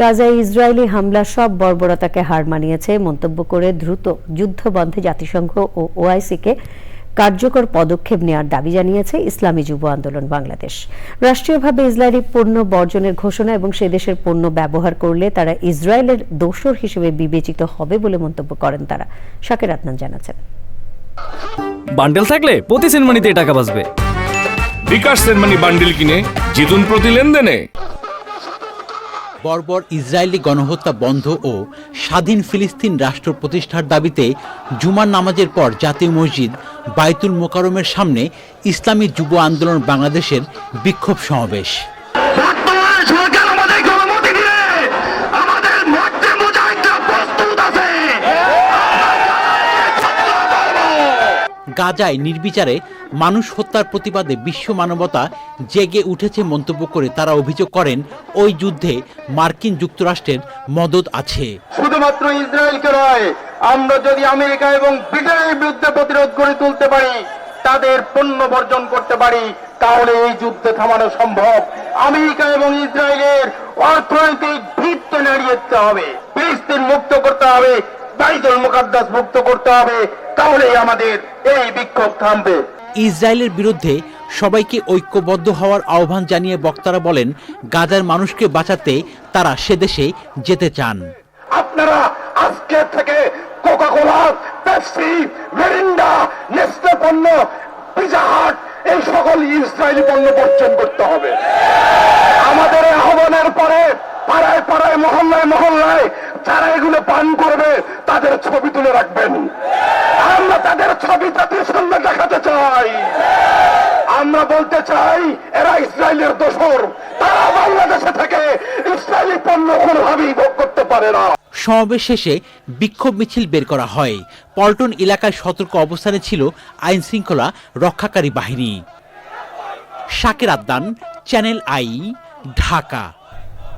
গাজায় ইসরায়েলি হামলা সব বর্বরতাকে হার মানিয়েছে। মন্তব্য করে দ্রুত যুদ্ধ বন্ধে জাতিসংঘ ও ওআইসিকে কার্যকর পদক্ষেপ নেওয়ার দাবি জানিয়েছে ইসলামী যুব আন্দোলন বাংলাদেশ। রাষ্ট্রীয়ভাবে ইসরায়েলি পণ্য বর্জনের ঘোষণা এবং সে দেশের পণ্য ব্যবহার করলে তারা ইসরায়েলের দোসর হিসেবে বিবেচিত হবে বলে মন্তব্য করেন তারা। শাকের আদনান জানাচ্ছেন। বান্ডেল থাকলে প্রতি সেনমানিতে টাকা বাঁচবে। বিকাশ সেনমানি বান্ডিল কিনে জিতুন প্রতি লেনদেনে। বর্বর ইসরায়েলি গণহত্যা বন্ধ ও স্বাধীন ফিলিস্তিন রাষ্ট্র প্রতিষ্ঠার দাবিতে জুমার নামাজের পর জাতীয় মসজিদ বাইতুল মোকারমের সামনে ইসলামী যুব আন্দোলন বাংলাদেশের বিক্ষোভ সমাবেশ। গাজায় নির্বিচারে মানুষ হত্যার প্রতিবাদে বিশ্ব মানবতা জেগে উঠেছে মন্তব্য করে তারা অভিযোগ করেন, ওই যুদ্ধে মার্কিন যুক্তরাষ্ট্রের মদত আছে। শুধুমাত্র ইসরায়েলকে নয়, আমরা যদি আমেরিকা এবং ব্রিটেনের বিরুদ্ধে প্রতিরোধ গড়ে তুলতে পারি, তাদের পণ্য বর্জন করতে পারি, তাহলে এই যুদ্ধ থামানো সম্ভব। আমেরিকা এবং ইসরায়েলের অর্থনৈতিক ভিত্তি নাড়িয়ে দিতে হবে, ফিলিস্তিন মুক্ত করতে হবে বাইতুল মুকাদ্দাস মুক্ত করতে হবে তাহলেই আমাদের এই বিক্ষোভ থামবে। ইসরায়েলের বিরুদ্ধে সবাইকে ঐক্যবদ্ধ হওয়ার আহ্বান জানিয়ে বক্তারা বলেন গাজার মানুষকে বাঁচাতে তারা সে দেশে যেতে চান। আপনারা আজকে থেকে Coca Cola Pepsi Mirinda Nestle পণ্য পিজা হাট এই সকল ইসরায়েলি পণ্য বর্জন করতে হবে। আমাদের আহ্বানের পরে পাড়ায় পাড়ায় মহল্লায় মহল্লায় যারা এগুলো পান করবে, তাদের ছবি তুলে রাখবেন। আমরা তাদের ছবি জাতির সামনে দেখাতে চাই। আমরা বলতে চাই, এরা ইসরায়েলের দোসর তারা বাংলাদেশে থেকে ইসরায়েলি পণ্য কোনোভাবেই ভোগ করতে পারে না। সমাবেশ শেষে বিক্ষোভ মিছিল বের করা হয়। পল্টন এলাকায় সতর্ক অবস্থানে ছিল আইন শৃঙ্খলা রক্ষাকারী বাহিনী। শাকের আদ্দান চ্যানেল আই, ঢাকা।